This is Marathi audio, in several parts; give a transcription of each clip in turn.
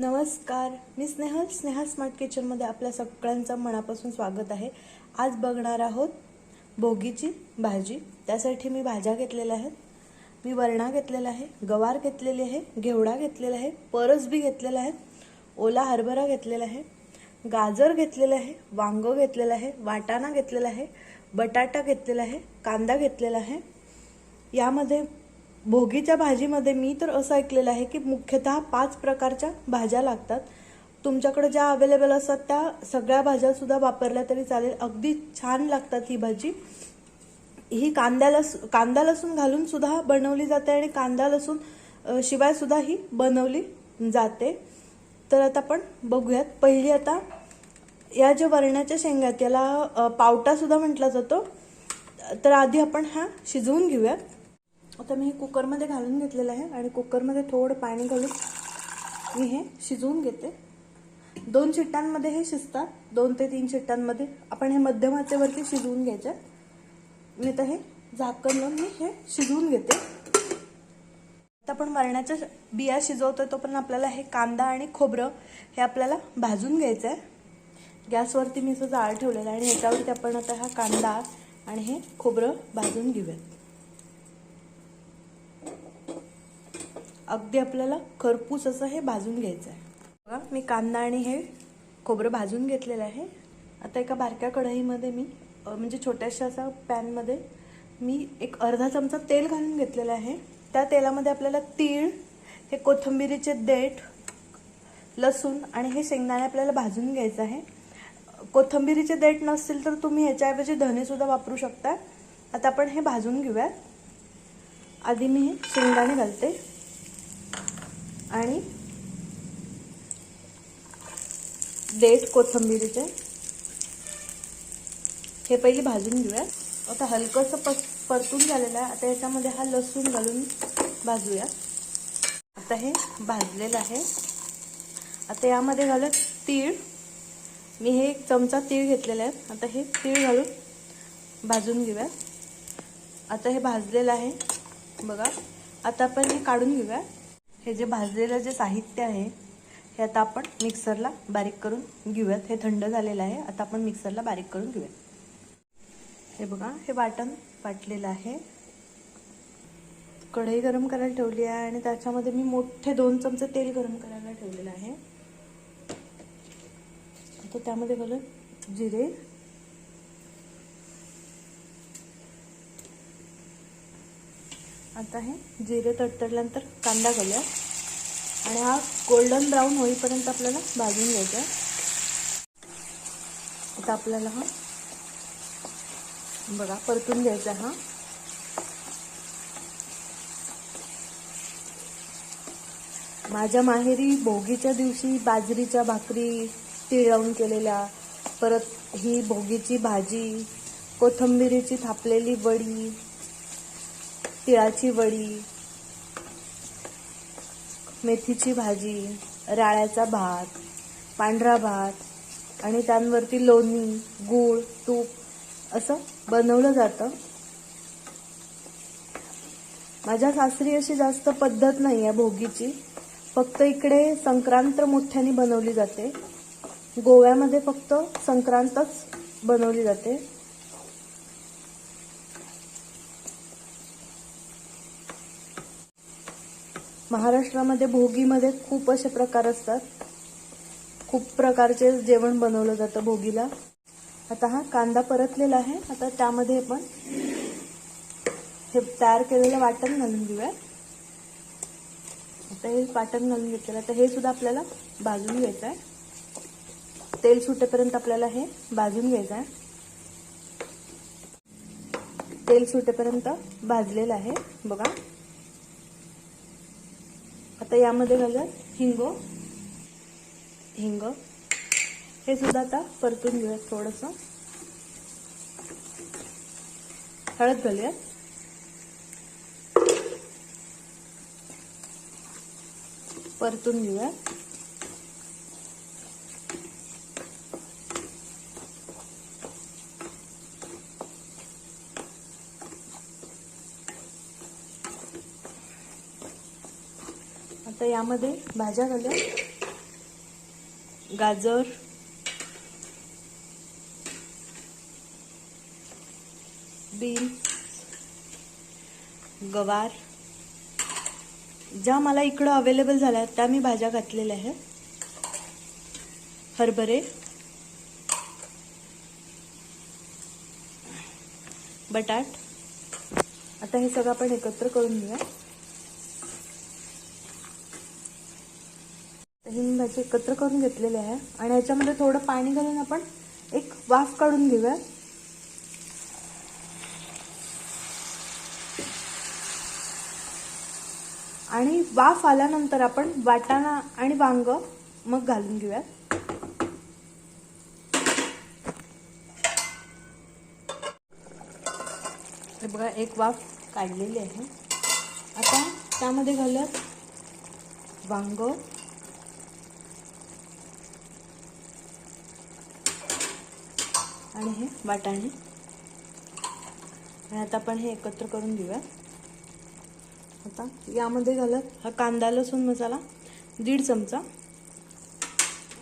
नमस्कार. मी स्नेहल स्नेहा स्मार्ट किचनमध्ये आपल्या सगळ्यांचं मनापासून स्वागत आहे. आज बघणार आहोत भोगीची भाजी. त्यासाठी मी भाज्या घेतलेल्या आहेत. मी वरणा घेतलेला आहे गवार घेतलेली आहे घेवडा घेतलेला आहे परस बी घेतलेला आहे ओला हरभरा घेतलेला आहे गाजर घेतलेलं आहे वांगं घेतलेलं आहे वाटाणा घेतलेला आहे बटाटा घेतलेला आहे कांदा घेतलेला आहे. यामध्ये भोगीच्या भाजीमध्ये मी तर असं ऐकलेलं आहे की मुख्यतः पाच प्रकारच्या भाज्या लागतात. तुमच्याकडे ज्या अवेलेबल असतात त्या सगळ्या भाज्या सुद्धा वापरल्या तरी चालेल. अगदी छान लागतात ही भाजी. ही कांदा लस कांदा लसूण घालून सुद्धा बनवली जाते आणि कांदा लसूण शिवाय सुद्धा ही बनवली जाते. तर आता आपण बघूयात. पहिली आता या ज्या वरण्याच्या शेंगात याला पावटासुद्धा पावटा सुद्धा म्हटला जातो. तर आधी आपण हा शिजवून घेऊयात. आता मी हे कुकरमध्ये घालून घेतलेलं आहे आणि कुकरमध्ये थोडं पाणी घालून मी हे शिजवून घेते. दोन शिट्ट्यांमध्ये हे शिजतात. दोन ते तीन शिट्ट्यांमध्ये आपण हे मध्यम आचेवरती शिजवून घ्यायचं. मी तर हे झाकण लावून मी हे शिजवून घेते. आता आपण वरण्याच्या बिया शिजवतोय तो पण आपल्याला हे कांदा आणि खोबरं हे आपल्याला भाजून घ्यायचं आहे गॅसवरती मी असं जाळ ठेवलेलं आहे आणि ह्याच्यावरती आपण आता हा कांदा आणि हे खोबरं भाजून घेऊयात. अगदी आपल्याला खरपूस असं हे भाजून घ्यायचं आहे बघा मी कांदा आणि हे खोबरं भाजून घेतलेलं आहे. आता एका बारक्या कढईमध्ये मी म्हणजे छोट्याशा असा पॅनमध्ये मी एक अर्धा चमचा तेल घालून घेतलेलं आहे. त्या तेलामध्ये आपल्याला तीळ हे कोथिंबिरीचे देठ लसूण आणि हे शेंगदाणे आपल्याला भाजून घ्यायचं आहे. कोथिंबिरीचे देठ नसतील तर तुम्ही ह्याच्याऐवजी धनेसुद्धा वापरू शकता. आता आपण हे भाजून घेऊयात. आधी मी हे शेंगदाणे घालते. आणि देठ कोथिंबिरीचे. हे पहिली भाजून घेऊया. आता हलकंसं प परतून झालेलं आहे. आता याच्यामध्ये हा लसूण घालून भाजूया. आता हे भाजलेलं आहे. आता यामध्ये घालत तीळ. मी हे एक चमचा तीळ घेतलेला आहे. आता हे तीळ घालून भाजून घेऊया. आता हे भाजलेलं आहे. बघा. आता आपण हे काढून घेऊया. हे जे भाजलेलं जे साहित्य आहे हे आता आपण मिक्सरला बारीक करून घेऊयात. हे थंड झालेलं आहे. आता आपण मिक्सरला बारीक करून घेऊयात. हे बघा हे वाटण वाटलेलं आहे. कढई गरम करायला ठेवली आहे आणि त्याच्यामध्ये मी मोठे दोन चमचे तेल गरम करायला ठेवलेलं आहे. आता त्यामध्ये घालून जिरे आता हे जिरे तडतडल्यानंतर कांदा घालूया. आणि हा गोल्डन ब्राऊन होईपर्यंत आपल्याला भाजून घ्यायचा. आहे आता आपल्याला हा बघा परतून घ्यायचा हा. माझ्या माहेरी भोगीच्या दिवशी बाजरीच्या भाकरी तिळवून केलेल्या परत ही भोगीची भाजी कोथंबिरीची थापलेली वडी तिळाची वडी मेथीची भाजी राळ्याचा भात पांढरा भात आणि त्यांवरती लोणी गूळ तूप असं बनवलं जातं. माझ्या सासरी अशी जास्त पद्धत नाही आहे भोगीची. फक्त इकडे संक्रांत मोठ्याने बनवली जाते. गोव्यामध्ये फक्त संक्रांतच बनवली जाते. महाराष्ट्रामध्ये भोगीमध्ये खूप असे प्रकार असतात. खूप प्रकारचे जेवण बनवलं जातं भोगीला. आता हा कांदा परतलेला आहे. आता त्यामध्ये आपण हे तयार केलेलं वाटण घालून घेऊया आता हे वाटण घालून घेतलेलं आता तर हे सुद्धा आपल्याला भाजून घ्यायचं आहे. तेल सुटेपर्यंत आपल्याला हे भाजून घ्यायचं आहे. तेल सुटेपर्यंत भाजलेलं आहे. बघा. आता यामध्ये घालूया हिंग. हिंग. हे सुद्धा आता परतून घेऊयात थोडंसं. हळद घालूयात. परतून घेऊयात. तर यामध्ये भाज्या घालूया गाजर. बीन्स. गवार. ज्या मला इकडं अवेलेबल झाल्या त्या मी भाज्या घातलेल्या आहेत. हरभरे. बटाट. आता हे सगळं आपण एकत्र करून घेऊया. तर भाजी एकत्र करून घेतलेली आहे. आणि ह्याच्यामध्ये थोडं पाणी घालून आपण एक वाफ काढून घेऊया. आणि वाफ आल्यानंतर आपण वाटाणा आणि वांग मग घालून घेऊया. हे बघा एक वाफ काढलेली आहे. आता त्यामध्ये घालत वांग. आणि हे वाटाणे. आणि आता आपण हे एकत्र करून घेऊया. आता यामध्ये घालत हा कांदा लसूण मसाला दीड चमचा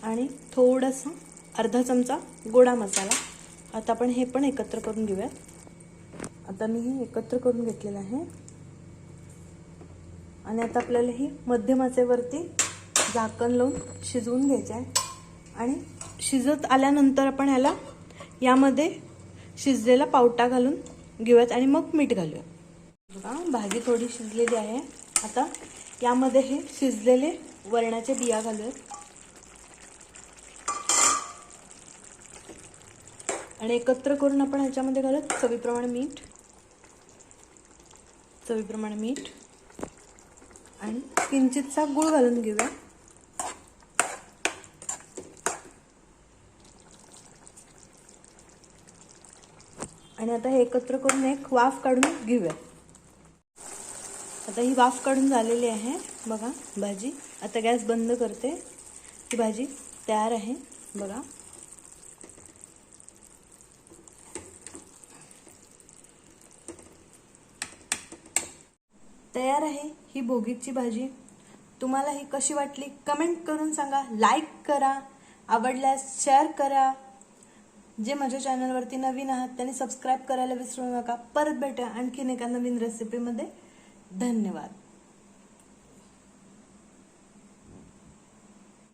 आणि थोडासा अर्धा चमचा गोडा मसाला. आता आपण हे पण एकत्र करून घेऊया. आता मी हे एकत्र करून घेतलेलं आहे. आणि आता आपल्याला ही मध्यमाचेवरती झाकण लावून शिजवून घ्यायचं आहे. आणि शिजत आल्यानंतर आपण ह्याला यामध्ये शिजलेला पावटा घालून घेऊयात आणि मग मीठ घालूया. बघा भाजी थोडी शिजलेली आहे. आता यामध्ये हे शिजलेले वरणाचे बिया घालूयात. आणि एकत्र करून आपण ह्याच्यामध्ये घालत चवीप्रमाणे मीठ. चवीप्रमाणे मीठ. आणि किंचितचा गुळ घालून घेऊया. आणि आता हे एकत्र करून एक वाफ काढून घेऊया. आता ही वाफ काढून झालेली आहे. बघा भाजी. आता गॅस बंद करते. ही भाजी तयार आहे. बघा. तयार आहे ही भोगीची भाजी. तुम्हाला ही कशी वाटली? कमेंट करून सांगा. लाईक करा. आवडल्यास शेअर करा. जे माझ्या चॅनलवरती नवीन आहात त्यांनी सबस्क्राईब करायला विसरू नका. परत भेटा आणखीन एका नवीन रेसिपीमध्ये धन्यवाद.